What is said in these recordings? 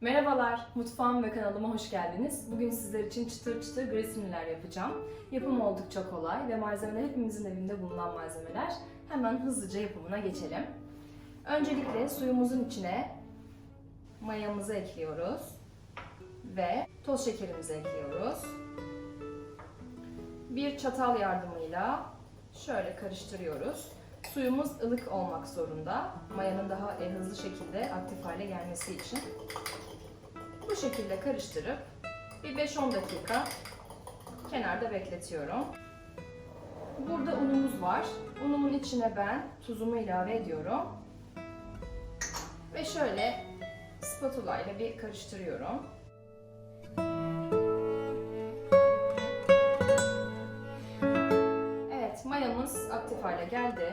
Merhabalar, mutfağım ve kanalıma hoş geldiniz. Bugün sizler için çıtır çıtır gresinliler yapacağım. Yapımı oldukça kolay ve malzemeler hepimizin evinde bulunan malzemeler. Hemen hızlıca yapımına geçelim. Öncelikle suyumuzun içine mayamızı ekliyoruz ve toz şekerimizi ekliyoruz. Bir çatal yardımıyla şöyle karıştırıyoruz. Suyumuz ılık olmak zorunda. Mayanın daha e, hızlı şekilde aktif hale gelmesi için. Şekilde karıştırıp bir 5-10 dakika kenarda bekletiyorum. Burada unumuz var. Unumun içine ben tuzumu ilave ediyorum. Ve şöyle spatula ile bir karıştırıyorum. Evet, mayamız aktif hale geldi.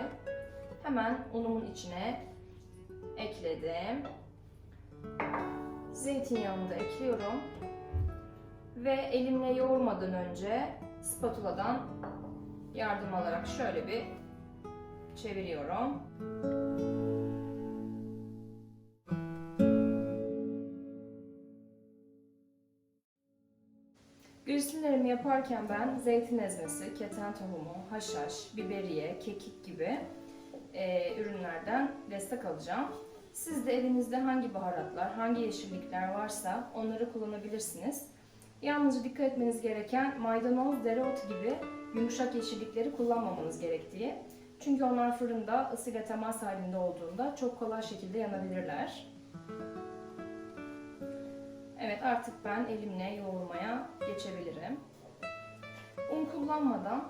Hemen unumun içine ekledim. Zeytinyağını da ekliyorum. Ve elimle yoğurmadan önce spatuladan yardım alarak şöyle bir çeviriyorum. Grisinlerimi yaparken ben zeytin ezmesi, keten tohumu, haşhaş, biberiye, kekik gibi e, ürünlerden destek alacağım. Siz de evinizde hangi baharatlar, hangi yeşillikler varsa onları kullanabilirsiniz. Yalnızca dikkat etmeniz gereken maydanoz, dereotu gibi yumuşak yeşillikleri kullanmamanız gerektiği. Çünkü onlar fırında ısıyla temas halinde olduğunda çok kolay şekilde yanabilirler. Evet artık ben elimle yoğurmaya geçebilirim. Un kullanmadan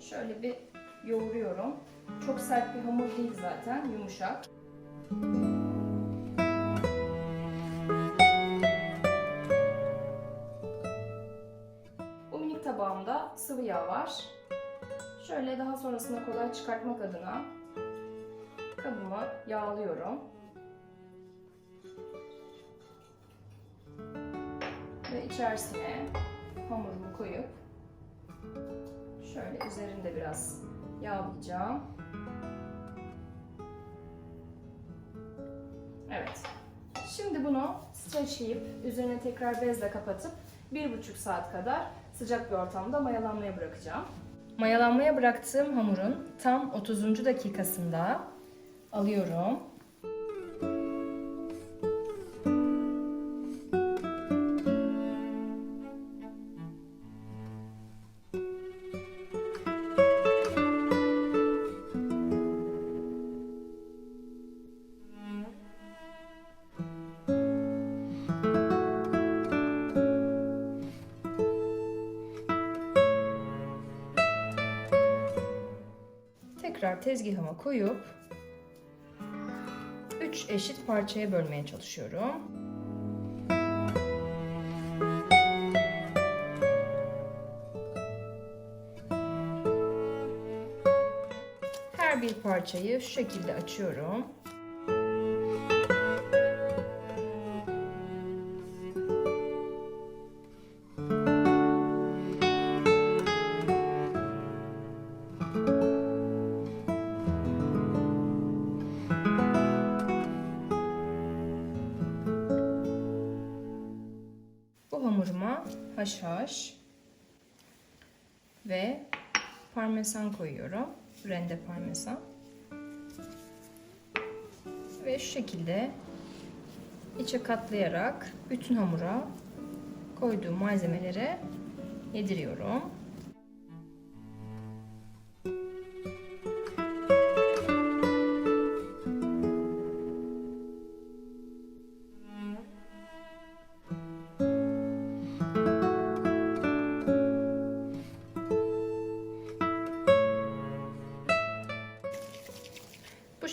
şöyle bir yoğuruyorum. Çok sert bir hamur değil zaten, yumuşak. Bu minik tabağımda sıvı yağ var. Şöyle daha sonrasında kolay çıkartmak adına kabımı yağlıyorum. Ve içerisine hamurumu koyup şöyle üzerinde biraz yağlayacağım. Evet. Şimdi bunu streçleyip üzerine tekrar bezle kapatıp 1,5 saat kadar sıcak bir ortamda mayalanmaya bırakacağım. Mayalanmaya bıraktığım hamurun tam 30. dakikasında alıyorum. Tekrar tezgahıma koyup 3 eşit parçaya bölmeye çalışıyorum. Her bir parçayı şu şekilde açıyorum. Haşhaş ve parmesan koyuyorum. Rende parmesan. Ve şu şekilde içe katlayarak bütün hamura koyduğum malzemelere yediriyorum.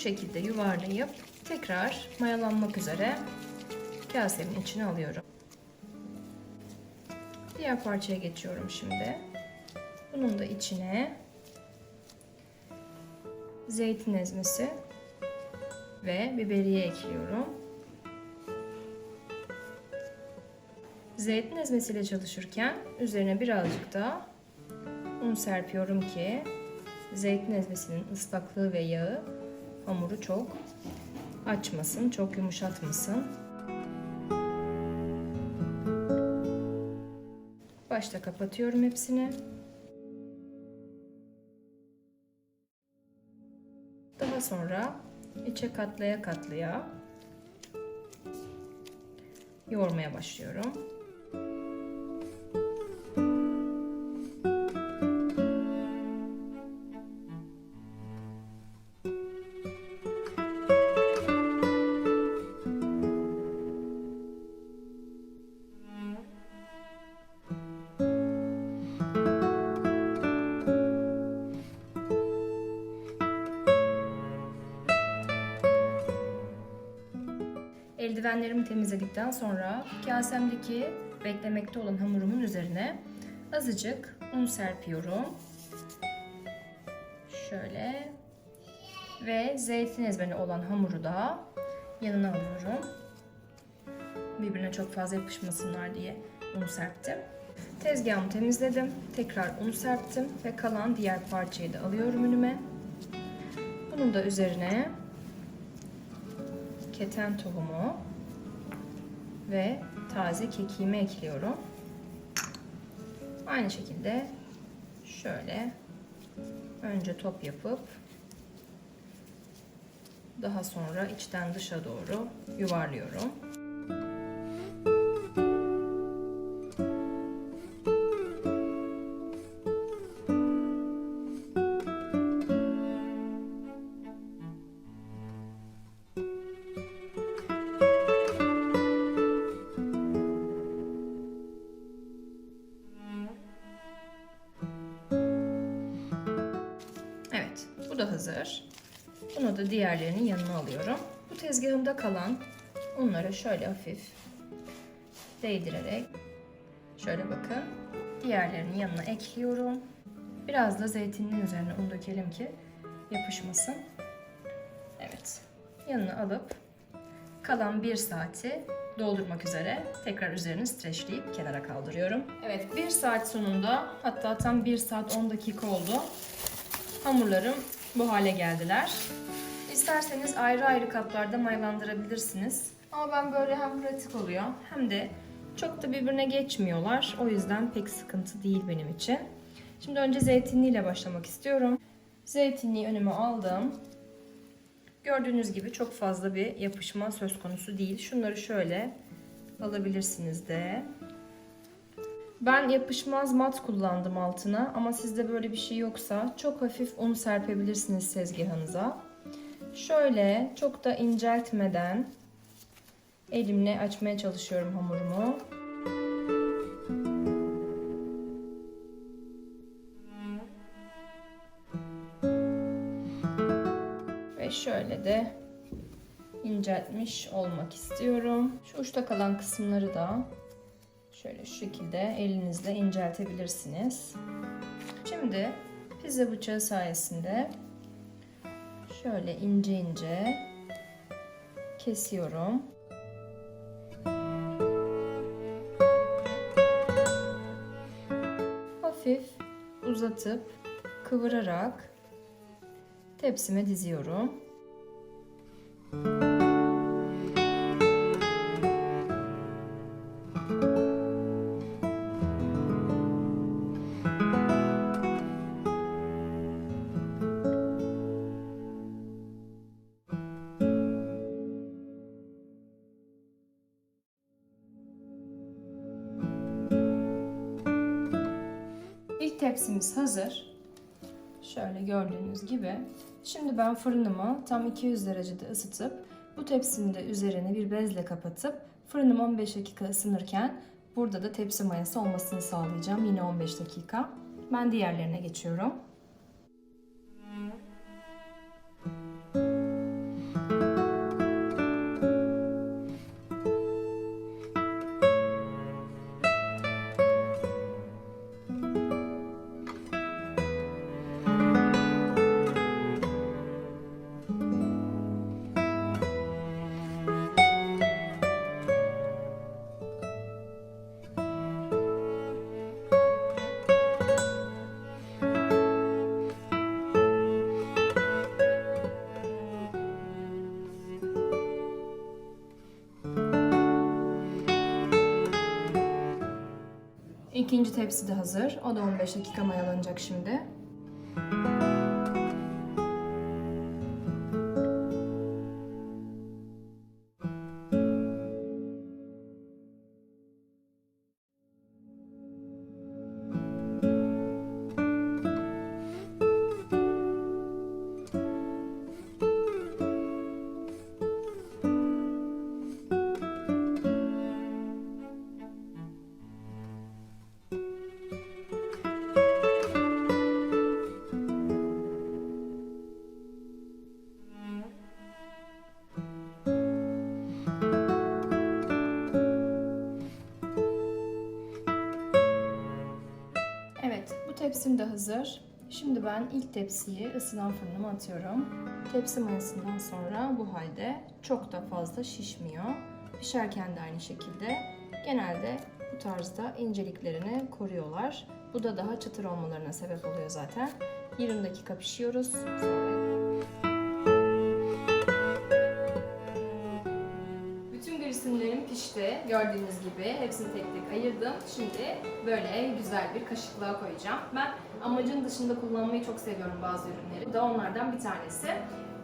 Şekilde yuvarlayıp tekrar mayalanmak üzere kasemin içine alıyorum. Diğer parçaya geçiyorum şimdi. Bunun da içine zeytin ezmesi ve biberiye ekliyorum. Zeytin ezmesiyle çalışırken üzerine birazcık da un serpiyorum ki zeytin ezmesinin ıslaklığı ve yağı hamuru çok açmasın, çok yumuşatmasın. Başta kapatıyorum hepsini. Daha sonra içe katlaya katlaya yoğurmaya başlıyorum. Eldivenlerimi temizledikten sonra kasemdeki beklemekte olan hamurumun üzerine azıcık un serpiyorum. Şöyle ve zeytin ezmeni olan hamuru da yanına alıyorum. Birbirine çok fazla yapışmasınlar diye unu serptim. Tezgahımı temizledim. Tekrar unu serptim ve kalan diğer parçayı da alıyorum önüme. Bunun da üzerine keten tohumu ve taze kekiğimi ekliyorum. Aynı şekilde şöyle önce top yapıp daha sonra içten dışa doğru yuvarlıyorum. Hazır. Bunu da diğerlerinin yanına alıyorum. Bu tezgahımda kalan unları şöyle hafif değdirerek şöyle bakın diğerlerinin yanına ekliyorum. Biraz da zeytinin üzerine un dökelim ki yapışmasın. Evet. Yanına alıp kalan bir saati doldurmak üzere tekrar üzerini streçleyip kenara kaldırıyorum. Evet bir saat sonunda hatta tam 1 saat 10 dakika oldu. Hamurlarım bu hale geldiler. İsterseniz ayrı ayrı kaplarda mayalandırabilirsiniz. Ama ben böyle hem pratik oluyor hem de çok da birbirine geçmiyorlar. O yüzden pek sıkıntı değil benim için. Şimdi önce zeytinliğiyle başlamak istiyorum. Zeytinliği önüme aldım. Gördüğünüz gibi çok fazla bir yapışma söz konusu değil. Şunları şöyle alabilirsiniz de. Ben yapışmaz mat kullandım altına ama sizde böyle bir şey yoksa çok hafif un serpebilirsiniz tezgahınıza. Şöyle çok da inceltmeden elimle açmaya çalışıyorum hamurumu. Ve şöyle de inceltmiş olmak istiyorum. Şu uçta kalan kısımları da şöyle şu şekilde elinizle inceltebilirsiniz. Şimdi pizza bıçağı sayesinde şöyle ince ince kesiyorum. Hafif uzatıp kıvırarak tepsime diziyorum. İlk tepsimiz hazır. Şöyle gördüğünüz gibi. Şimdi ben fırınımı tam 200 derecede ısıtıp bu tepsinin de üzerini bir bezle kapatıp fırınım 15 dakika ısınırken burada da tepsi mayası olmasını sağlayacağım. Yine 15 dakika. Ben diğerlerine geçiyorum. İkinci tepsi de hazır. O da 15 dakika mayalanacak şimdi. Evet, tepsim de hazır. Şimdi ben ilk tepsiyi ısınan fırınıma atıyorum. Tepsi mayasından sonra bu halde çok da fazla şişmiyor. Pişerken de aynı şekilde genelde bu tarzda inceliklerini koruyorlar. Bu da daha çıtır olmalarına sebep oluyor zaten. 20 dakika pişiyoruz. Sonra Gördüğünüz gibi hepsini tek tek ayırdım. Şimdi böyle güzel bir kaşıklığa koyacağım. Ben amacın dışında kullanmayı çok seviyorum bazı ürünleri. Bu da onlardan bir tanesi.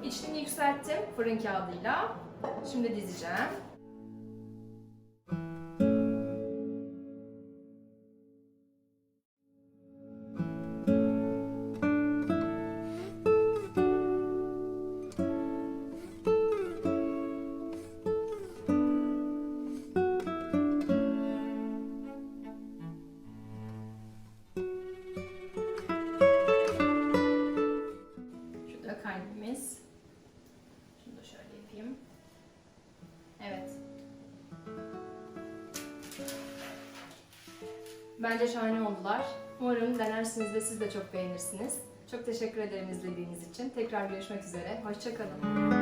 İçini yükselttim fırın kağıdıyla. Şimdi dizeceğim. Bence şahane oldular. Umarım denersiniz ve siz de çok beğenirsiniz. Çok teşekkür ederim izlediğiniz için. Tekrar görüşmek üzere. Hoşçakalın.